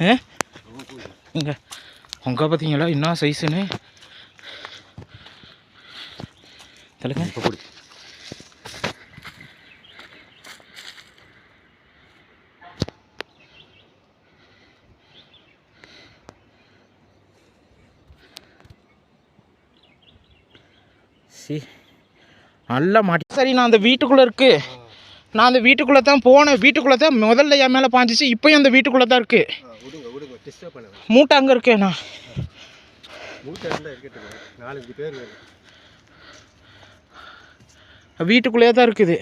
ஆ இங்கே உங்க பார்த்தீங்களா என்ன சைஸுன்னு கொடு சி நல்லா மாட்டி சரி நான் அந்த வீட்டுக்குள்ளே இருக்கு நான் அந்த வீட்டுக்குள்ளே தான் போனேன் வீட்டுக்குள்ளே தான் முதல்ல என் மேலே பாஞ்சிச்சு இப்போயும் அந்த வீட்டுக்குள்ளே தான் இருக்குது மூட்டை அங்கே வேணும். வீட்டுக்குள்ளேயே தான் இருக்குது.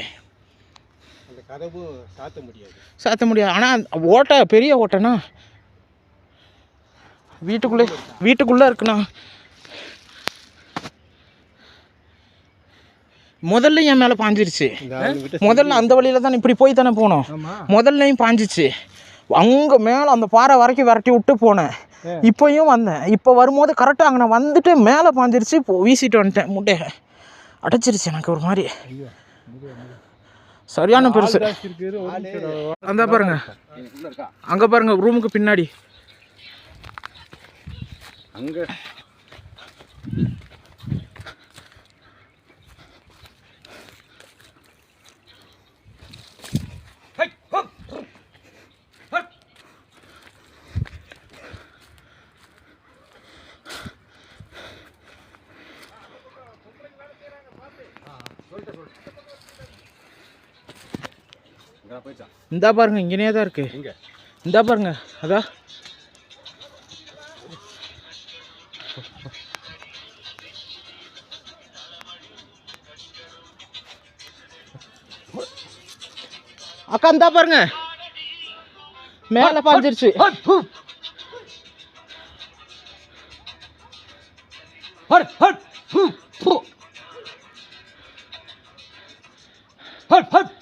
சாத்த முடியாது. சாத்த முடியாது. ஆனால் ஓட்டை பெரிய ஓட்டைண்ணா. வீட்டுக்குள்ளே வீட்டுக்குள்ளே இருக்குண்ணா. முதல்ல என் மேலே பாஞ்சிருச்சு. முதல்ல அந்த வழியில தான் இப்படி போய் தானே போனோம். முதல்லையும் பாஞ்சிச்சு. அங்கே மேலே அந்த பாறை வரைக்கும் விரட்டி விட்டு போனேன். இப்போயும் வந்தேன். இப்போ வரும்போது கரெக்டாக அங்கே நான் வந்துட்டு மேலே பாஞ்சிருச்சு இப்போ வீசிட்டு வந்துட்டேன். முட்டையை. அடைச்சிருச்சு எனக்கு ஒரு மாதிரி. சரியான பெருசு. அந்த பாருங்க. அங்கே பாருங்க ரூமுக்கு பின்னாடி. அங்கே. இந்தா பாருங்க இங்கனே தான் இருக்கு. இந்தா பாருங்க அதா. அக்கா இந்தா பாருங்க. மேலே பாஞ்சிருச்சு. ஹட் ஹட். ஹட் ஹட்.